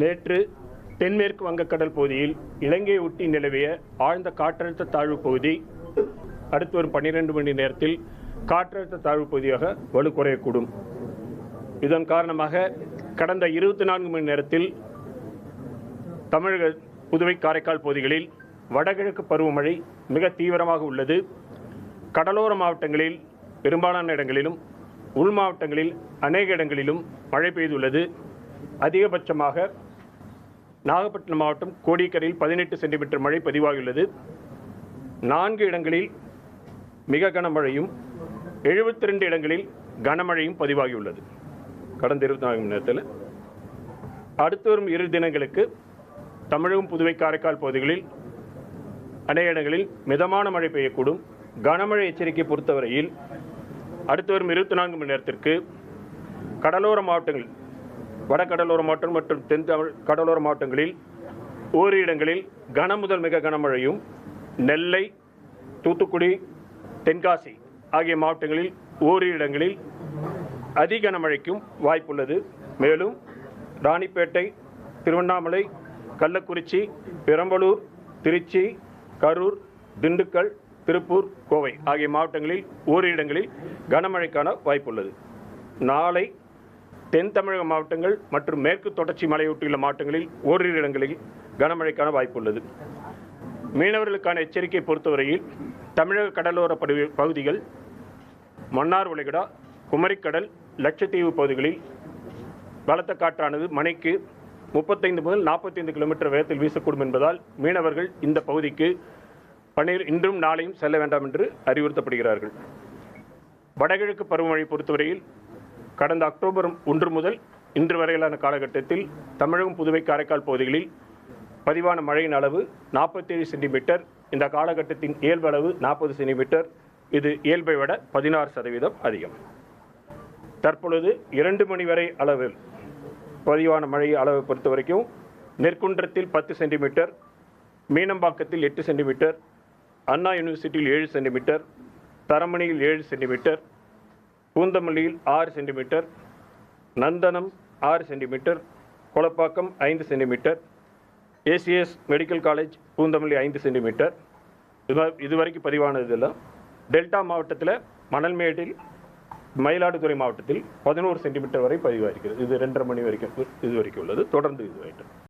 நேற்று தென்மேற்கு வங்கக்கடல் பகுதியில் இலங்கையை ஒட்டி நிலவிய ஆழ்ந்த காற்றழுத்த தாழ்வு பகுதி அடுத்து வரும் பன்னிரண்டு மணி நேரத்தில் காற்றழுத்த தாழ்வு பகுதியாக வலுக்குறையக்கூடும். இதன் காரணமாக கடந்த இருபத்தி நான்கு மணி நேரத்தில் தமிழக புதுவை காரைக்கால் பகுதிகளில் வடகிழக்கு பருவமழை மிக தீவிரமாக உள்ளது. கடலோர மாவட்டங்களில் பெரும்பாலான இடங்களிலும் உள் மாவட்டங்களில் அநேக இடங்களிலும் மழை பெய்துள்ளது. அதிகபட்சமாக நாகப்பட்டினம் மாவட்டம் கோடிக்கரையில் பதினெட்டு சென்டிமீட்டர் மழை பதிவாகியுள்ளது. நான்கு இடங்களில் மிக கனமழையும் எழுபத்தி ரெண்டு இடங்களில் கனமழையும் பதிவாகியுள்ளது. கடந்த இருபத்தி நான்கு மணி நேரத்தில் அடுத்து வரும் இரு தினங்களுக்கு தமிழகம் புதுவை காரைக்கால் பகுதிகளில் அநேக இடங்களில் மிதமான மழை பெய்யக்கூடும். கனமழை எச்சரிக்கை பொறுத்தவரையில் அடுத்து வரும் இருபத்தி நான்கு மணி நேரத்திற்கு கடலோர மாவட்டங்கள் வடகடலோர மாவட்டம் மற்றும் தென் தமிழ் கடலோர மாவட்டங்களில் ஓரிரு இடங்களில் கன முதல் மிக கனமழையும் நெல்லை தூத்துக்குடி தென்காசி ஆகிய மாவட்டங்களில் ஓரிரு இடங்களில் அதி கனமழைக்கும் வாய்ப்புள்ளது. மேலும் ராணிப்பேட்டை திருவண்ணாமலை கள்ளக்குறிச்சி பெரம்பலூர் திருச்சி கரூர் திண்டுக்கல் திருப்பூர் கோவை ஆகிய மாவட்டங்களில் ஓரிரு இடங்களில் கனமழைக்கான வாய்ப்புள்ளது. நாளை தென் தமிழக மாவட்டங்கள் மற்றும் மேற்கு தொடர்ச்சி மலையொட்டியுள்ள மாவட்டங்களில் ஓரிரு இடங்களில் கனமழைக்கான வாய்ப்புள்ளது. மீனவர்களுக்கான எச்சரிக்கை பொறுத்தவரையில் தமிழக கடலோர பகுதிகள் மன்னார் வளைகுடா குமரிக்கடல் லட்சத்தீவு பகுதிகளில் பலத்த காற்றானது மணிக்கு முப்பத்தைந்து முதல் நாற்பத்தைந்து கிலோமீட்டர் வேகத்தில் வீசக்கூடும் என்பதால் மீனவர்கள் இந்த பகுதிக்கு பன்னீர் இன்றும் நாளையும் செல்ல வேண்டாம் என்று அறிவுறுத்தப்படுகிறார்கள். வடகிழக்கு பருவமழை பொறுத்தவரையில் கடந்த அக்டோபர் ஒன்று முதல் இன்று வரையிலான காலகட்டத்தில் தமிழகம் புதுவை காரைக்கால் பகுதிகளில் பதிவான மழையின் அளவு நாற்பத்தேழு சென்டிமீட்டர் இந்த காலகட்டத்தின் இயல்பு அளவு நாற்பது சென்டிமீட்டர் இது இயல்பை விட பதினாறு சதவீதம் அதிகம். தற்பொழுது இரண்டு மணி வரை அளவில் பதிவான மழை அளவை பொறுத்த வரைக்கும் நெற்குன்றத்தில் பத்து சென்டிமீட்டர் மீனம்பாக்கத்தில் எட்டு சென்டிமீட்டர் அண்ணா யூனிவர்சிட்டியில் ஏழு சென்டிமீட்டர் தரமணியில் ஏழு சென்டிமீட்டர் பூந்தமல்லியில் ஆறு சென்டிமீட்டர் நந்தனம் ஆறு சென்டிமீட்டர் கொளப்பாக்கம் ஐந்து centimetre ACS medical college Poonamallee ஐந்து சென்டிமீட்டர். இது இதுவரைக்கும் பதிவானதெல்லாம் டெல்டா மாவட்டத்தில் மணல்மேட்டில் மயிலாடுதுறை மாவட்டத்தில் பதினோரு சென்டிமீட்டர் வரை பதிவாயிருக்கிறது. இது ரெண்டரை மணி வரைக்கும் இது வரைக்கும் உள்ளது. தொடர்ந்து இது